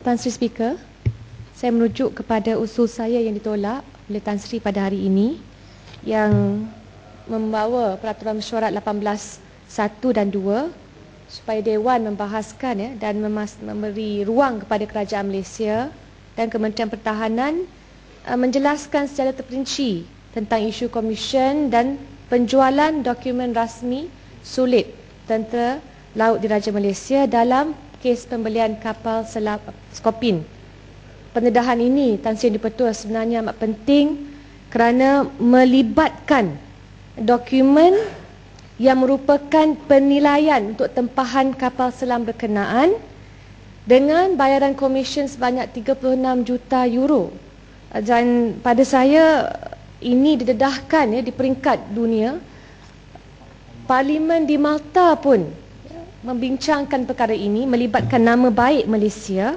Tan Sri Speaker, saya merujuk kepada usul saya yang ditolak oleh Tan Sri pada hari ini yang membawa peraturan mesyuarat 18 1 dan 2 supaya Dewan membahaskan ya, dan memas- memberi ruang kepada Kerajaan Malaysia dan Kementerian Pertahanan uh, menjelaskan secara terperinci tentang isu komisen dan penjualan dokumen rasmi sulit tentera laut diraja Malaysia dalam kes pembelian kapal selam Skopin. Pendedahan ini Tan Sri Dipertua sebenarnya amat penting kerana melibatkan dokumen yang merupakan penilaian untuk tempahan kapal selam berkenaan dengan bayaran komisen sebanyak 36 juta euro. Dan pada saya ini didedahkan ya di peringkat dunia. Parlimen di Malta pun membincangkan perkara ini melibatkan nama baik Malaysia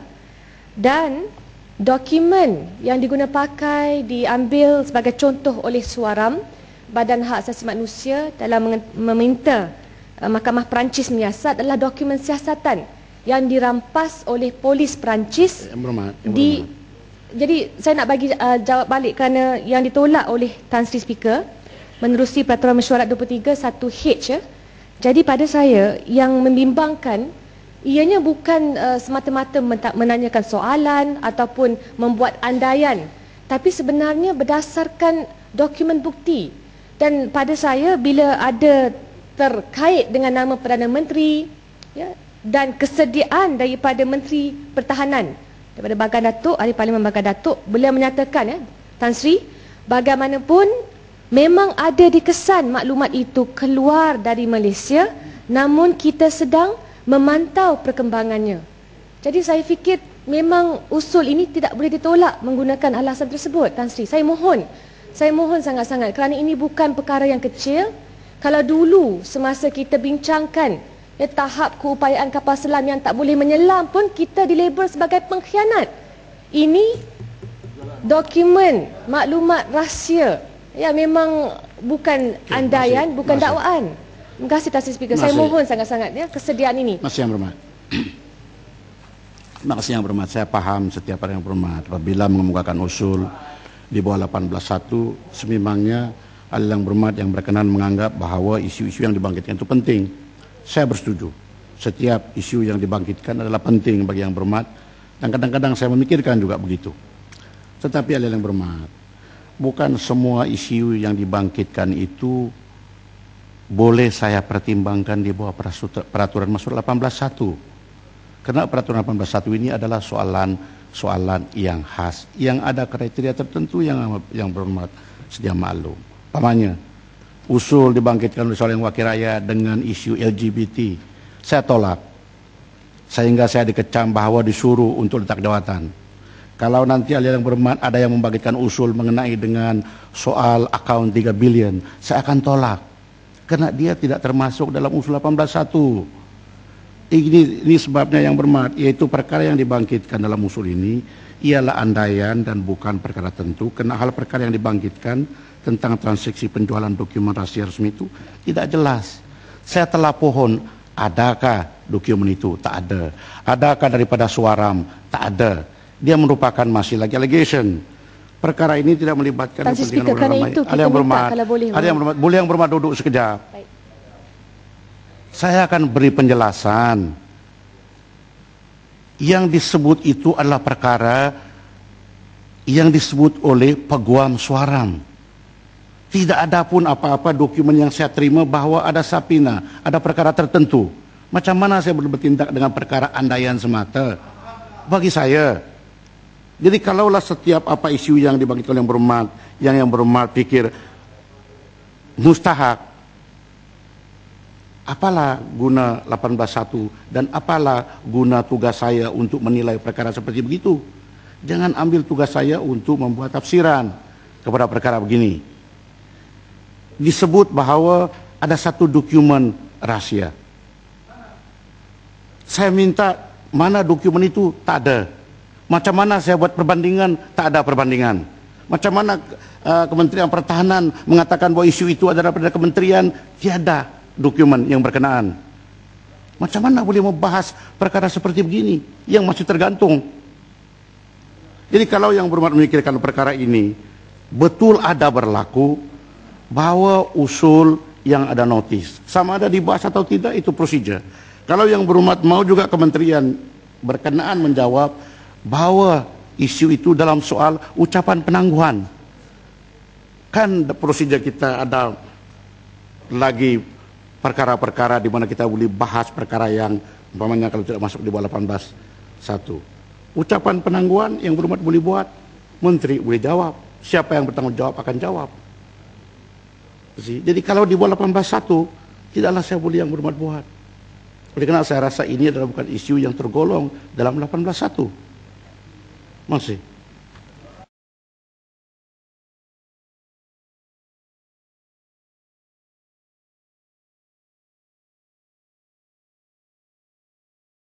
dan dokumen yang diguna pakai diambil sebagai contoh oleh Suaram Badan Hak Asasi Manusia dalam meminta uh, Mahkamah Perancis menyiasat adalah dokumen siasatan yang dirampas oleh polis Perancis Yang berhormat, yang di berhormat. jadi saya nak bagi uh, jawab balik kerana yang ditolak oleh Tan Sri Speaker menerusi peraturan mesyuarat 23 1H ya. Jadi pada saya yang membimbangkan ianya bukan uh, semata-mata menanyakan soalan ataupun membuat andaian tapi sebenarnya berdasarkan dokumen bukti. Dan pada saya bila ada terkait dengan nama Perdana Menteri ya, dan kesediaan daripada Menteri Pertahanan daripada Bagan Datuk, Ahli Parlimen Bagan Datuk, beliau menyatakan ya, Tan Sri, bagaimanapun memang ada dikesan maklumat itu keluar dari Malaysia namun kita sedang memantau perkembangannya. Jadi saya fikir memang usul ini tidak boleh ditolak menggunakan alasan tersebut Tan Sri. Saya mohon saya mohon sangat-sangat kerana ini bukan perkara yang kecil. Kalau dulu semasa kita bincangkan ya, tahap keupayaan kapal selam yang tak boleh menyelam pun kita dilabel sebagai pengkhianat. Ini dokumen maklumat rahsia. Ya memang bukan Okey, andaian, masih- bukan masih. dakwaan. Terima kasih Sri Speaker. Saya Masih. mohon sangat-sangat ya kesediaan ini. Masih yang berhormat. Terima kasih yang berhormat. Saya paham setiap orang yang berhormat. Apabila mengemukakan usul di bawah 18.1, sememangnya ahli yang berhormat yang berkenan menganggap bahawa isu-isu yang dibangkitkan itu penting. Saya bersetuju. Setiap isu yang dibangkitkan adalah penting bagi yang berhormat dan kadang-kadang saya memikirkan juga begitu. Tetapi ahli yang berhormat, bukan semua isu yang dibangkitkan itu boleh saya pertimbangkan di bawah peraturan masuk 18.1. Karena peraturan 18.1 ini adalah soalan soalan yang khas yang ada kriteria tertentu yang yang berhormat sedia maklum. Pamannya usul dibangkitkan oleh seorang wakil rakyat dengan isu LGBT. Saya tolak. Sehingga saya dikecam bahawa disuruh untuk letak jawatan. Kalau nanti ahli yang berhormat ada yang membangkitkan usul mengenai dengan soal akaun 3 bilion, saya akan tolak. Karena dia tidak termasuk dalam usul 18.1. Ini, ini sebabnya yang berhormat, yaitu perkara yang dibangkitkan dalam usul ini ialah andaian dan bukan perkara tentu. Karena hal perkara yang dibangkitkan tentang transaksi penjualan dokumen rahasia resmi itu tidak jelas. Saya telah pohon, adakah dokumen itu? Tak ada. Adakah daripada suaram? Tak ada. Dia merupakan masih lagi allegation. Perkara ini tidak melibatkan Tan Sri Speaker, orang kerana ramai. itu Ada yang berhormat. boleh, Ada yang berhormat. Boleh yang berhormat duduk sekejap. Baik. Saya akan beri penjelasan. Yang disebut itu adalah perkara yang disebut oleh Peguam Suaram. Tidak ada pun apa-apa dokumen yang saya terima bahawa ada sapina, ada perkara tertentu. Macam mana saya boleh bertindak dengan perkara andaian semata? Bagi saya. Jadi kalaulah setiap apa isu yang dibangkitkan yang berhormat, yang yang berhormat pikir mustahak, apalah guna 18.1 dan apalah guna tugas saya untuk menilai perkara seperti begitu. Jangan ambil tugas saya untuk membuat tafsiran kepada perkara begini. Disebut bahawa ada satu dokumen rahsia. Saya minta mana dokumen itu tak ada. Macam mana saya buat perbandingan tak ada perbandingan. Macam mana uh, Kementerian Pertahanan mengatakan bahawa isu itu adalah pada kementerian tiada dokumen yang berkenaan. Macam mana boleh membahas perkara seperti begini yang masih tergantung Jadi kalau yang berhormat memikirkan perkara ini betul ada berlaku bahawa usul yang ada notis. Sama ada dibahas atau tidak itu prosedur. Kalau yang berhormat mau juga kementerian berkenaan menjawab bahawa isu itu dalam soal ucapan penangguhan. Kan prosedur kita ada lagi perkara-perkara di mana kita boleh bahas perkara yang umpamanya kalau tidak masuk di bawah 18 satu. Ucapan penangguhan yang berhormat boleh buat, menteri boleh jawab. Siapa yang bertanggung jawab akan jawab. Jadi kalau di bawah 18.1, tidaklah saya boleh yang berhormat buat. Oleh kerana saya rasa ini adalah bukan isu yang tergolong dalam 18.1. Masih.